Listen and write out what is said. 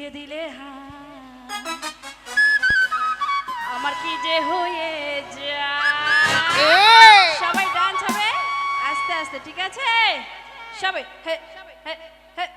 দিয়ে দিলে হা। আমার কি যে হয়ে যায়? সবাই ডান্স হবে আস্তে আস্তে ঠিক আছে? সবাই হ্যাঁ হ্যাঁ হ্যাঁ